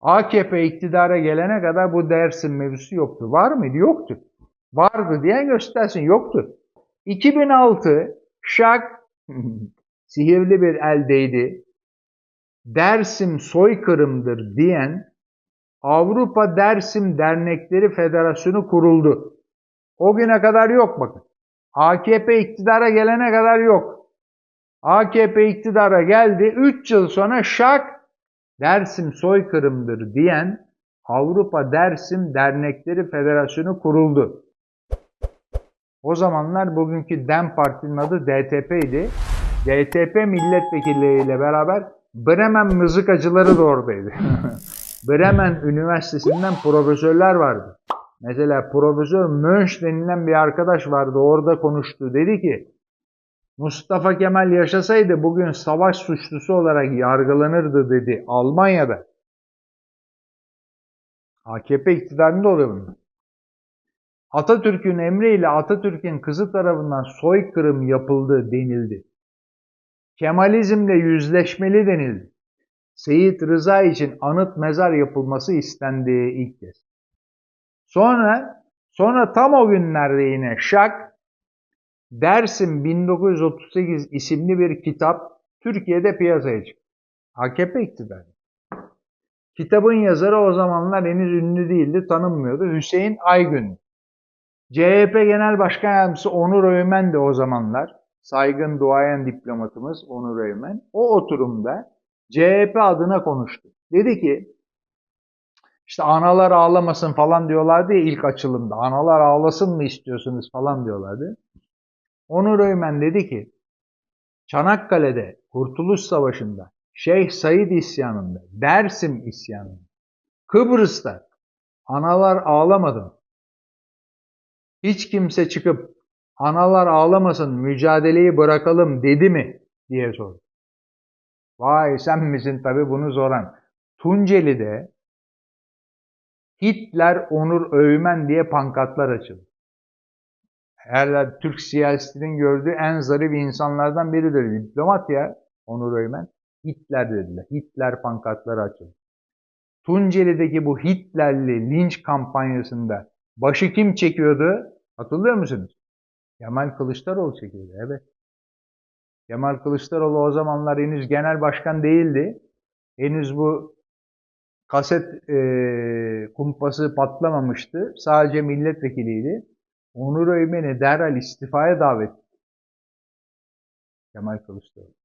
AKP iktidara gelene kadar bu Dersim mevzusu yoktu. Var mıydı? Yoktu. Vardı diyen göstersin. Yoktu. 2006 şak sihirli bir eldeydi. Dersim soykırımdır diyen Avrupa Dersim Dernekleri Federasyonu kuruldu. O güne kadar yok bakın. AKP iktidara gelene kadar yok. AKP iktidara geldi. 3 yıl sonra şak Dersim soykırımdır diyen Avrupa Dersim Dernekleri Federasyonu kuruldu. O zamanlar bugünkü DEM Parti'nin adı DTP'ydi. DTP milletvekilleriyle beraber Bremen mızıkacıları da oradaydı. Bremen Üniversitesi'nden profesörler vardı. Mesela Profesör Mönch denilen bir arkadaş vardı orada konuştu. Dedi ki Mustafa Kemal yaşasaydı bugün savaş suçlusu olarak yargılanırdı dedi Almanya'da. AKP iktidarında oluyor bunlar. Atatürk'ün emriyle Atatürk'ün kızı tarafından soykırım yapıldı denildi. Kemalizmle yüzleşmeli denildi. Seyit Rıza için anıt mezar yapılması istendiği ilk kez. Sonra sonra tam o günlerde yine Şak Dersim 1938 isimli bir kitap Türkiye'de piyasaya çıktı. AKP iktidarı. Kitabın yazarı o zamanlar henüz ünlü değildi, tanınmıyordu. Hüseyin Aygün. CHP Genel Başkan Yardımcısı Onur Öymen de o zamanlar. Saygın duayen diplomatımız Onur Öymen. O oturumda CHP adına konuştu. Dedi ki işte analar ağlamasın falan diyorlardı ya ilk açılımda. Analar ağlasın mı istiyorsunuz falan diyorlardı. Onur Öymen dedi ki Çanakkale'de Kurtuluş Savaşı'nda Şeyh Said isyanında, Dersim isyanında, Kıbrıs'ta analar ağlamadı mı? Hiç kimse çıkıp analar ağlamasın mücadeleyi bırakalım dedi mi diye sordu. Vay sen misin tabi bunu soran. Tunceli'de Hitler Onur Övmen diye pankatlar açıldı. Herhalde Türk siyasetinin gördüğü en zarif insanlardan biridir. Diplomat ya Onur Öymen. Hitler dediler. Hitler pankatları açıldı. Tunceli'deki bu Hitlerli linç kampanyasında başı kim çekiyordu? Hatırlıyor musunuz? Kemal Kılıçdaroğlu çekiyordu. Evet. Kemal Kılıçdaroğlu o zamanlar henüz genel başkan değildi. Henüz bu kaset e, kumpası patlamamıştı. Sadece milletvekiliydi. Onur Öymen'i derhal istifaya davet. Kemal Kılıçdaroğlu.